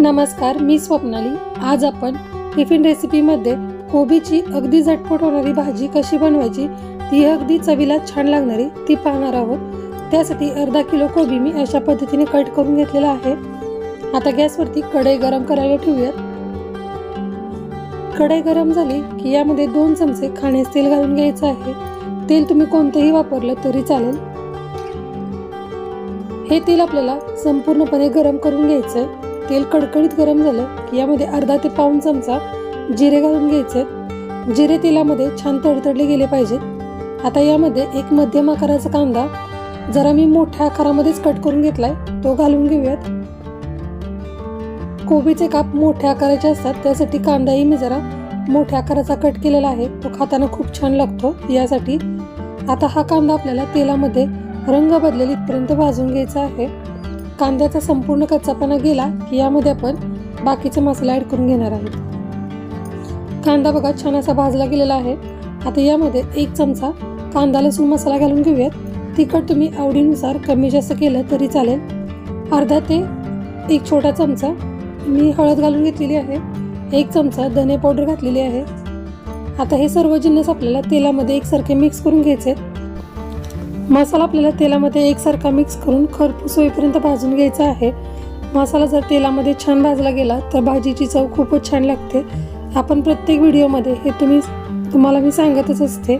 नमस्कार मी स्वप्नाली. आज आपण टिफिन रेसिपीमध्ये कोबीची अगदी झटपट होणारी भाजी कशी बनवायची ती अगदी चवीला छान लागणारी ती पाहणार आहोत. त्यासाठी अर्धा किलो कोबी मी अशा पद्धतीने कट करून घेतलेला आहे. आता गॅसवरती कढई गरम करायला ठेवूयात. कढई गरम झाली की यामध्ये दोन चमचे खाण्यास तेल घालून घ्यायचं आहे. तेल तुम्ही कोणतंही वापरलं तरी चालेल. हे तेल आपल्याला संपूर्णपणे गरम करून घ्यायचं आहे तेल कडकडीत गरम झालं की यामध्ये अर्धा ते पाऊण चमचा जिरे घालून घ्यायचे जिरे तेलामध्ये छान तडतडले गेले पाहिजेत. आता यामध्ये एक मध्यम आकाराचा कांदा जरा मी मोठ्या आकारामध्येच कट करून घेतलाय तो घालून घेऊयात. कोबीचे काप मोठ्या आकाराचे असतात त्यासाठी कांदाही मी जरा मोठ्या आकाराचा कट केलेला आहे. तो खाताना खूप छान लागतो. यासाठी आता हा कांदा आपल्याला तेलामध्ये रंग बदलेल इथपर्यंत भाजून घ्यायचा आहे. कांद्याचा संपूर्ण कच्चापणा गेला की यामध्ये आपण बाकीचे मसाले ॲड करून घेणार आहोत. कांदा बघा छान असा भाजला गेलेला आहे. आता यामध्ये एक चमचा कांदा लसूण मसाला घालून घेऊयात. तिखट तुम्ही आवडीनुसार कमी जास्त केलं तरी चालेल. अर्धा ते एक छोटा चमचा मी हळद घालून घेतलेली आहे. एक चमचा धने पावडर घातलेली आहे. आता हे सर्व जिन्नस आपल्याला तेलामध्ये एकसारखे मिक्स करून घ्यायचे आहेत. मसाला आपल्याला तेलामध्ये एकसारखा मिक्स करून खरपूस होईपर्यंत भाजून घ्यायचा आहे. मसाला जर तेलामध्ये छान भाजला गेला तर भाजीची चव खूपच छान लागते. आपण प्रत्येक व्हिडिओमध्ये हे तुम्ही तुम्हाला मी सांगतच असते.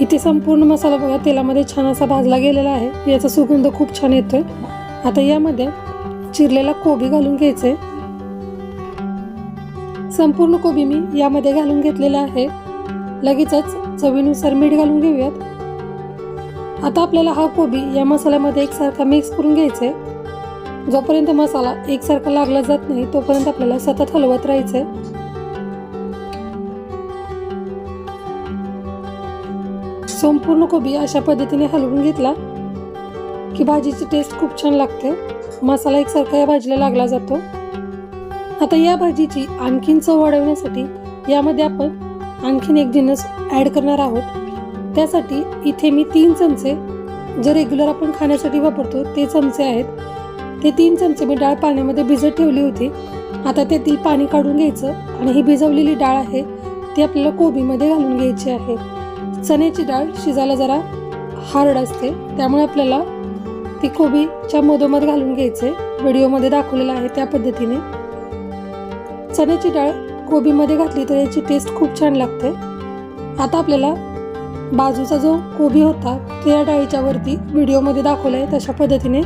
इथे संपूर्ण मसाला बघा तेलामध्ये छान असा भाजला गेलेला आहे. याचा सुगंध खूप छान येतोय. आता यामध्ये चिरलेला कोबी घालून घ्यायचे संपूर्ण कोबी मी यामध्ये घालून घेतलेला आहे. लगेचच चवीनुसार मीठ घालून घेऊयात. आता आपल्याला हा कोबी या मसाल्यामध्ये एकसारखा मिक्स करून घ्यायचा आहे. जोपर्यंत मसाला एकसारखा लागला जात नाही तोपर्यंत आपल्याला सतत हलवत राहायचंय. संपूर्ण कोबी अशा पद्धतीने हलवून घेतला की भाजीची टेस्ट खूप छान लागते. मसाला एकसारखा या भाजीला लागला जातो. आता या भाजीची आणखीन चव वाढवण्यासाठी यामध्ये आपण आणखीन एक जिन्नस ॲड करणार आहोत. त्यासाठी इथे मी तीन चमचे जे रेग्युलर आपण खाण्यासाठी वापरतो ते चमचे आहेत. ते तीन चमचे मी डाळ पाण्यामध्ये भिजत ठेवली होती. आता त्यातील पाणी काढून घ्यायचं आणि ही भिजवलेली डाळ आहे ती आपल्याला कोबीमध्ये घालून घ्यायची आहे. चण्याची डाळ शिजायला जरा हार्ड असते त्यामुळे आपल्याला ती कोबीच्या मधोमध घालून घ्यायचे. व्हिडिओमध्ये दाखवलेलं आहे त्या पद्धतीने. चण्याची डाळ कोबीमध्ये घातली तर याची टेस्ट खूप छान लागते. आता आपल्याला बाजूचा जो कोबी होता तो या डाळीच्या वरती व्हिडिओमध्ये दाखवला आहे तशा पद्धतीने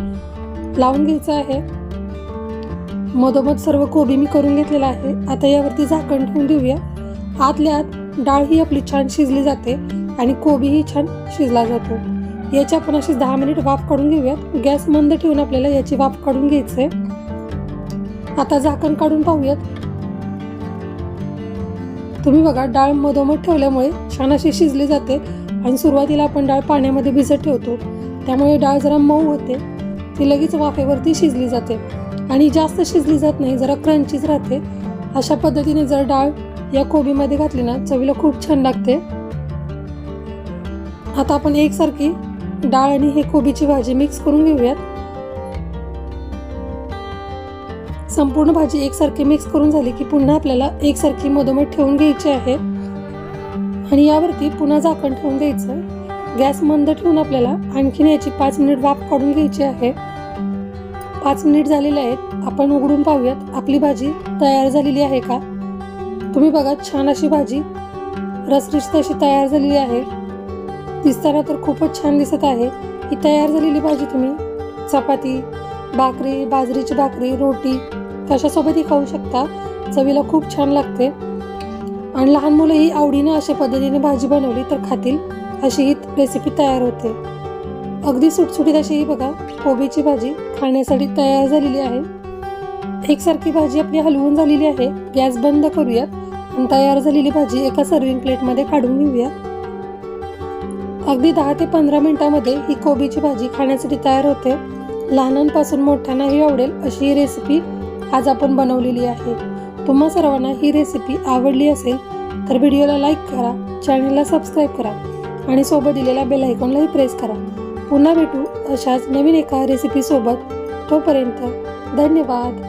लावून घ्यायचं आहे. मधोमध सर्व कोबी मी करून घेतलेला आहे. आता यावरती झाकण ठेवून देऊया. आतल्या आत डाळ ही आपली छान शिजली जाते आणि कोबीही छान शिजला जातो. याची आपण अशी दहा मिनिट वाफ काढून घेऊयात गॅस मंद ठेवून आपल्याला याची वाफ काढून घ्यायचं आहे आता झाकण काढून पाहूयात. तुम्ही बघा डाळ मधोमध ठेवल्यामुळे छान अशी शिजली जाते आणि सुरुवातीला आपण डाळ पाण्यामध्ये भिजत ठेवतो. त्यामुळे डाळ जरा मऊ होते. ती लगेच वाफेवरती शिजली जाते. आणि जास्त शिजली जात नाही जरा क्रंचीच राहते. अशा पद्धतीने जर डाळ या कोबीमध्ये घातली ना चवीला खूप छान लागते. आता आपण एकसारखी डाळ आणि हे कोबीची भाजी मिक्स करून घेऊयात. संपूर्ण भाजी एकसारखी मिक्स करून झाली की पुन्हा आपल्याला एकसारखी मधोमध ठेवून घ्यायची आहे. आणि यावरती पुन्हा झाकण ठेवून द्यायचं गॅस मंद ठेवून आपल्याला आणखीन याची पाच मिनिट वाफ काढून घ्यायची आहे. पाच मिनिट झालेले आहेत. आपण उघडून पाहूयात आपली भाजी तयार झालेली आहे का? तुम्ही बघा छान अशी भाजी. रसरिष्ट अशी तयार झालेली आहे. दिसताना तर खूपच छान दिसत आहे. ही तयार झालेली भाजी तुम्ही चपाती भाकरी बाजरीची भाकरी रोटी कशासोबतही खाऊ शकता. चवीला खूप छान लागते. आणि लहान मुलंही आवडीनं अशा पद्धतीने भाजी बनवली तर खातील अशी ही रेसिपी तयार होते. अगदी सुटसुटीत अशी ही बघा कोबीची भाजी खाण्यासाठी तयार झालेली आहे. एकसारखी भाजी आपली हलवून झालेली आहे. गॅस बंद करूया आणि तयार झालेली भाजी एका सर्विंग प्लेटमध्ये काढून घेऊया. अगदी दहा ते पंधरा मिनिटामध्ये ही कोबीची भाजी खाण्यासाठी तयार होते. लहानांपासून मोठ्यांनाही आवडेल अशी ही रेसिपी आज आपण बनवलेली आहे. तुम्हा सर्वांना ही रेसिपी आवडली असेल तर व्हिडिओला लाईक करा चॅनलला सबस्क्राईब करा आणि सोबत दिलेल्या बेल आयकॉनलाही प्रेस करा. पुन्हा भेटू अशाच नवीन एका रेसिपीसोबत तोपर्यंत धन्यवाद.